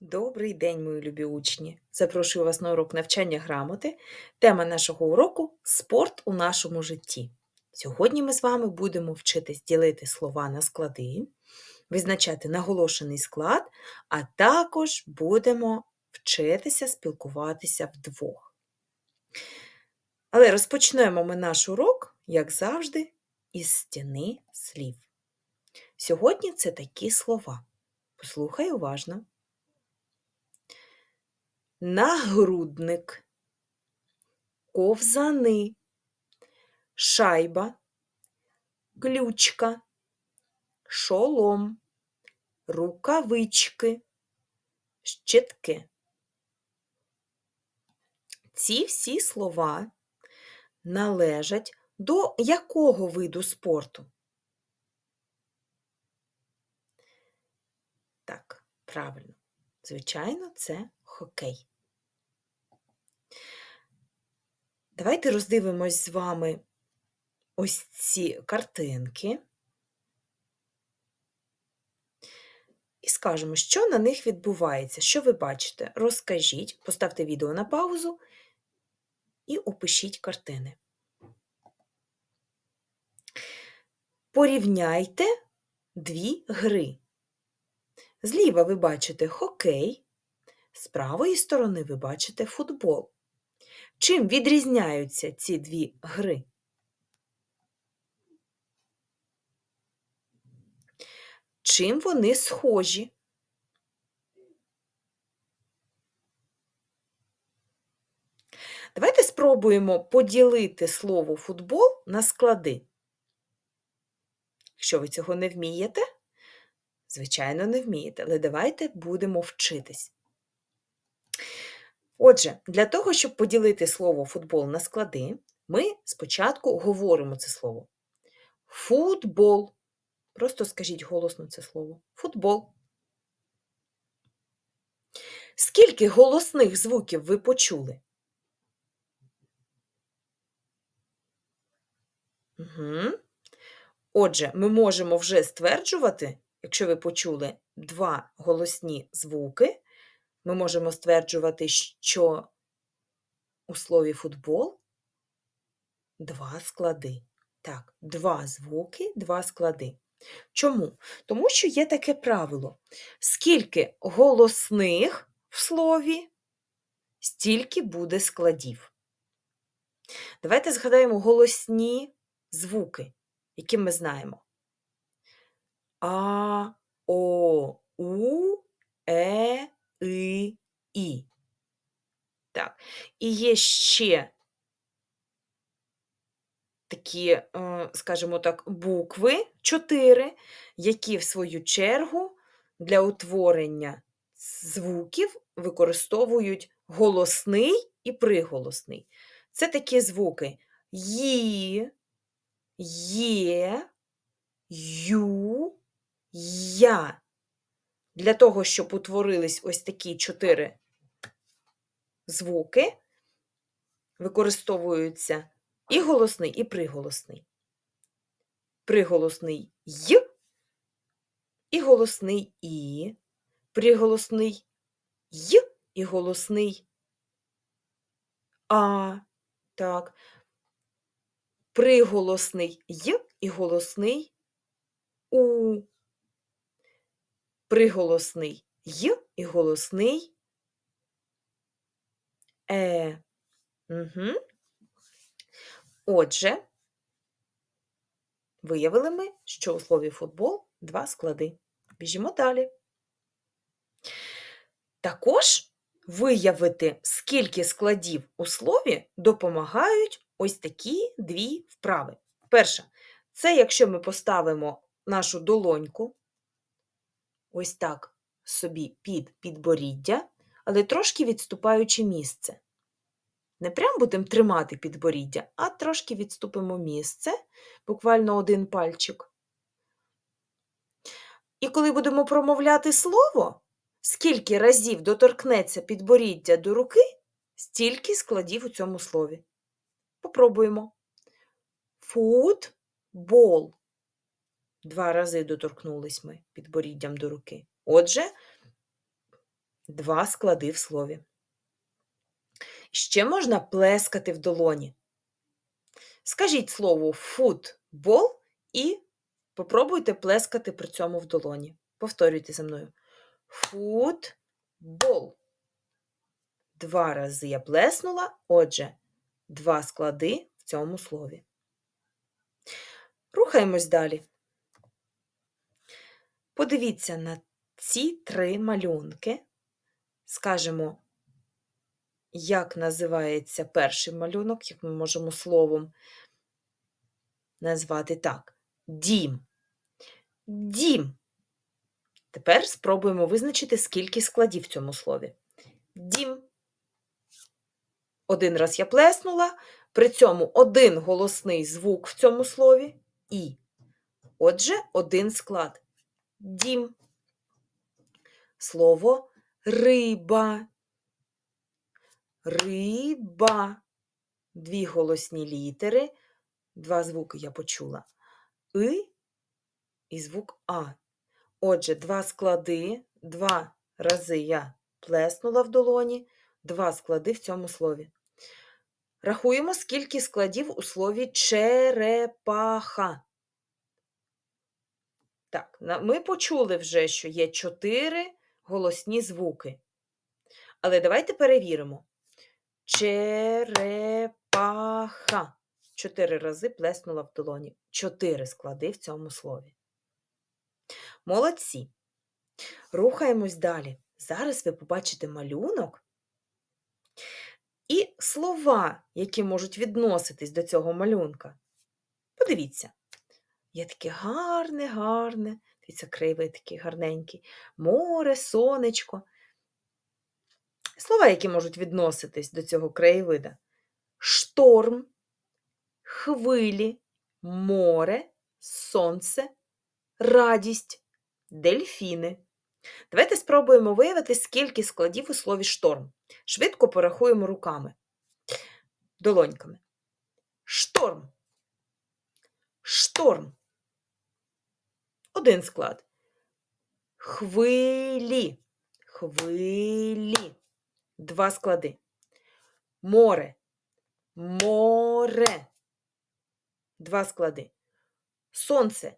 Добрий день, мої любі учні! Запрошую вас на урок навчання грамоти. Тема нашого уроку спорт у нашому житті. Сьогодні ми з вами будемо вчитись ділити слова на склади, визначати наголошений склад, а також будемо вчитися спілкуватися вдвох. Але розпочнемо ми наш урок, як завжди, із стіни слів. Сьогодні це такі слова. Послухай уважно нагрудник, ковзани, шайба, ключка, шолом, рукавички, щитки. Ці всі слова належать до якого виду спорту? Так, правильно. Звичайно, це хокей. Давайте роздивимось з вами ось ці картинки і скажемо, що на них відбувається. Що ви бачите? Розкажіть, поставте відео на паузу і опишіть картини. Порівняйте дві гри. Зліва ви бачите хокей, з правої сторони ви бачите футбол. Чим відрізняються ці дві гри? Чим вони схожі? Давайте спробуємо поділити слово футбол на склади. Якщо ви цього не вмієте, звичайно, не вмієте, але давайте будемо вчитись. Отже, для того, щоб поділити слово футбол на склади, ми спочатку говоримо це слово. Футбол. Просто скажіть голосно це слово. Футбол. Скільки голосних звуків ви почули? Угу. Отже, ми можемо вже стверджувати, якщо ви почули два голосні звуки, ми можемо стверджувати, що у слові футбол два склади. Так, два звуки, два склади. Чому? Тому що є таке правило. Скільки голосних в слові, стільки буде складів. Давайте згадаємо голосні звуки, які ми знаємо. А, О, У, Е, И, І. Так. І є ще такі, е, скажімо так, букви чотири, які в свою чергу для утворення звуків використовують голосний і приголосний. Це такі звуки Ї, Є, Ю, Я. Для того, щоб утворились ось такі чотири звуки, використовуються і голосний, і приголосний. Приголосний й, і голосний і, приголосний й і голосний а. Так. Приголосний й і голосний у приголосний й і голосний е. Угу. Отже, виявили ми, що у слові футбол два склади. Біжимо далі. Також виявити, скільки складів у слові допомагають ось такі дві вправи. Перша, це якщо ми поставимо нашу долоньку ось так собі під підборіддя, але трошки відступаючи місце. Не прям будемо тримати підборіддя, а трошки відступимо місце, буквально один пальчик. І коли будемо промовляти слово, скільки разів доторкнеться підборіддя до руки, стільки складів у цьому слові. Попробуємо. Футбол. Два рази доторкнулись ми підборіддям до руки. Отже, Два склади в слові. Ще можна плескати в долоні. Скажіть слово футбол і попробуйте плескати при цьому в долоні. Повторюйте за мною. Футбол. Два рази я плеснула, отже, два склади в цьому слові. Рухаємось далі. Подивіться на ці три малюнки. Скажемо, як називається перший малюнок, як ми можемо словом назвати так. Дім. Дім. Тепер спробуємо визначити, скільки складів в цьому слові. Дім. Один раз я плеснула, при цьому один голосний звук в цьому слові і. Отже, один склад. Дім. Слово риба. Риба. Дві голосні літери. Два звуки я почула. И і звук А. Отже, два склади, два рази я плеснула в долоні, два склади в цьому слові. Рахуємо, скільки складів у слові черепаха. Так, ми почули вже, що є чотири голосні звуки. Але давайте перевіримо. Черепаха. Чотири рази плеснула в долоні. Чотири склади в цьому слові. Молодці. Рухаємось далі. Зараз ви побачите малюнок і слова, які можуть відноситись до цього малюнка. Подивіться. Є таке гарне, гарне, дивіться, кривий такий гарненький, море, сонечко. Слова, які можуть відноситись до цього краєвида: шторм, хвилі, море, сонце, радість, дельфіни. Давайте спробуємо виявити, скільки складів у слові шторм. Швидко порахуємо руками, долоньками. Шторм. Шторм. Один склад. Хвилі. Хвилі. Два склади. Море. Море. Два склади. Сонце.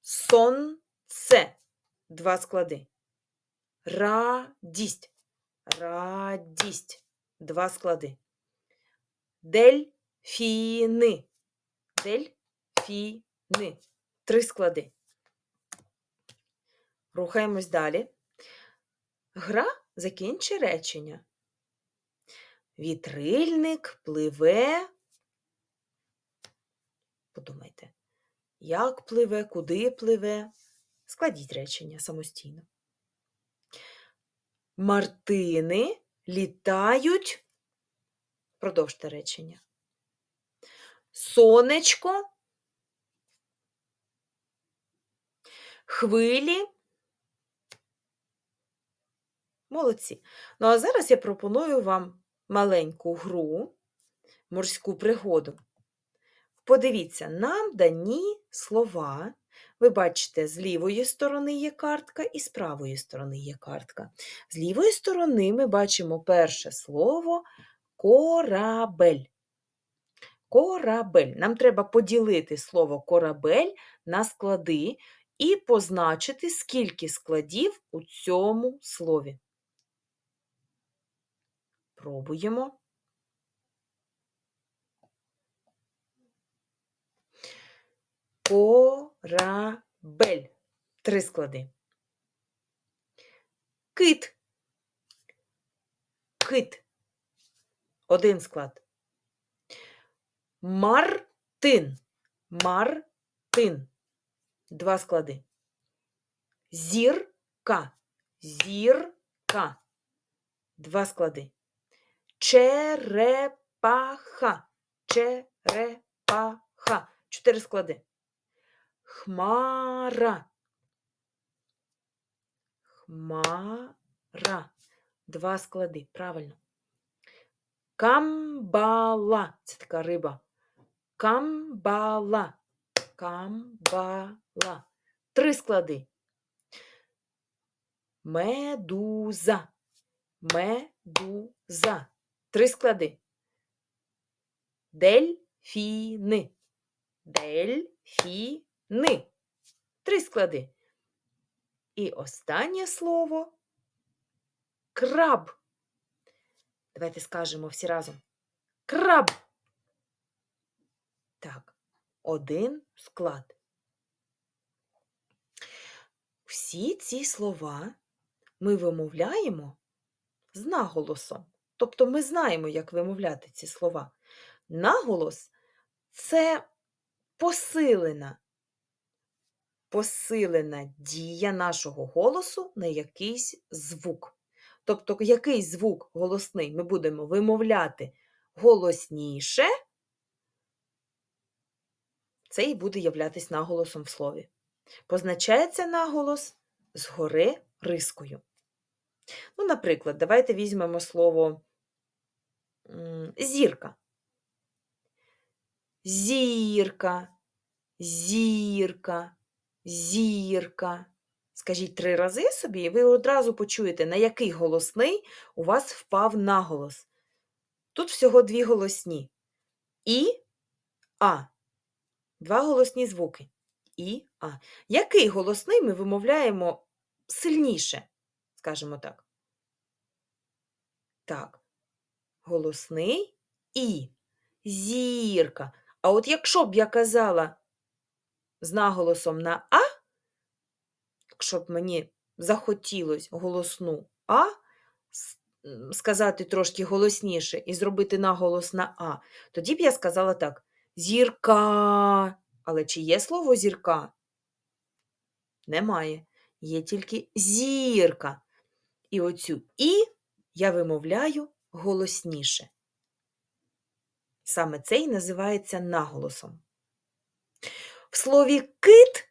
Сонце. Два склади. Радість. Радість. Два склади. Дельфіни. Дельфіни. Три склади. Рухаємось далі. Гра закінчи речення. Вітрильник пливе. Подумайте, як пливе, куди пливе. Складіть речення самостійно. Мартини літають. Продовжте речення. Сонечко. Хвилі. Молодці. Ну, а зараз я пропоную вам маленьку гру, морську пригоду. Подивіться, нам дані слова. Ви бачите, з лівої сторони є картка і з правої сторони є картка. З лівої сторони ми бачимо перше слово корабель. Корабель. Нам треба поділити слово корабель на склади і позначити, скільки складів у цьому слові. Пробуємо. Корабель. Три склади. Кит. Кит. Один склад. Мартин. Мартин. Два склади. Зірка. Зірка. Два склади. Черепаха. Черепаха. Чотири склади. Хмара. Хмара. Два склади. Правильно. Камбала. Це така риба. Камбала. Камбала. Три склади. Медуза. Медуза. Три склади. Дельфіни. Дельфіни. Три склади. І останнє слово краб. Давайте скажемо всі разом. Краб. Так, один склад. Всі ці слова ми вимовляємо з наголосом. Тобто ми знаємо, як вимовляти ці слова. Наголос це посилена, посилена дія нашого голосу на якийсь звук. Тобто, який звук голосний ми будемо вимовляти голосніше, це і буде являтись наголосом в слові. Позначається наголос згори рискою. Ну, наприклад, давайте візьмемо слово зірка. Зірка, зірка, зірка. Скажіть три рази собі, і ви одразу почуєте, на який голосний у вас впав наголос. Тут всього дві голосні. І А. Два голосні звуки. І А. Який голосний ми вимовляємо сильніше, скажімо так. Так, голосний І. Зірка. А от якщо б я казала з наголосом на А, якщо б мені захотілось голосну А, сказати трошки голосніше і зробити наголос на А, тоді б я сказала так: зірка. Але чи є слово зірка? Немає. Є тільки зірка. І оцю І я вимовляю голосніше. Саме це і називається наголосом. В слові кит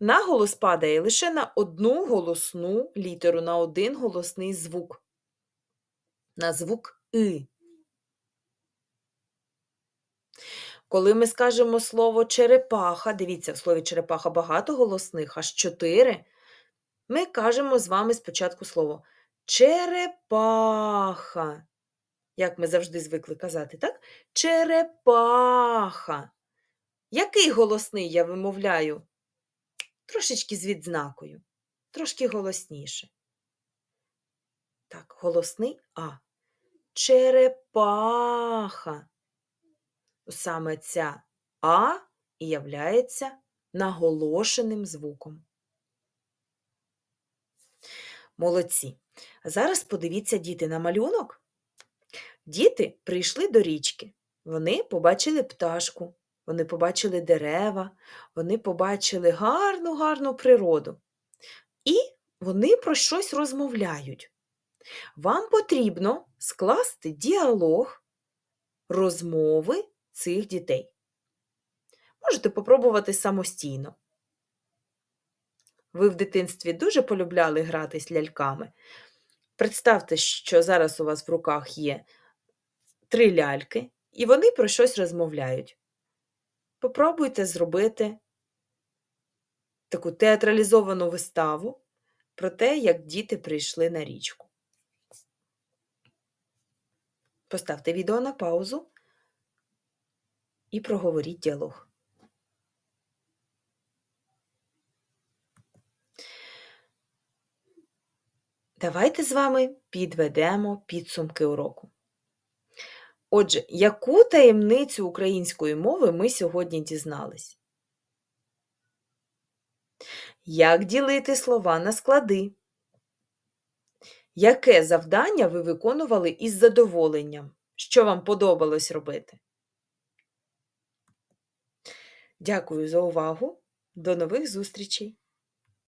наголос падає лише на одну голосну літеру, на один голосний звук. На звук И. Коли ми скажемо слово черепаха, дивіться, в слові черепаха багато голосних, аж чотири, ми кажемо з вами спочатку слово черепаха. Як ми завжди звикли казати, так? Черепаха. Який голосний я вимовляю? Трошечки з відзнакою, трошки голосніше. Так, голосний А. Черепаха. Саме ця А і являється наголошеним звуком. Молодці. Зараз подивіться діти на малюнок. Діти прийшли до річки. Вони побачили пташку, вони побачили дерева, вони побачили гарну, гарну природу. І вони про щось розмовляють. Вам потрібно скласти діалог розмови цих дітей. Можете попробувати самостійно. Ви в дитинстві дуже полюбляли гратись ляльками. Представте, що зараз у вас в руках є три ляльки, і вони про щось розмовляють. Попробуйте зробити таку театралізовану виставу про те, як діти прийшли на річку. Поставте відео на паузу і проговоріть діалог. Давайте з вами підведемо підсумки уроку. Отже, яку таємницю української мови ми сьогодні дізнались? Як ділити слова на склади? Яке завдання ви виконували із задоволенням? Що вам подобалось робити? Дякую за увагу. До нових зустрічей!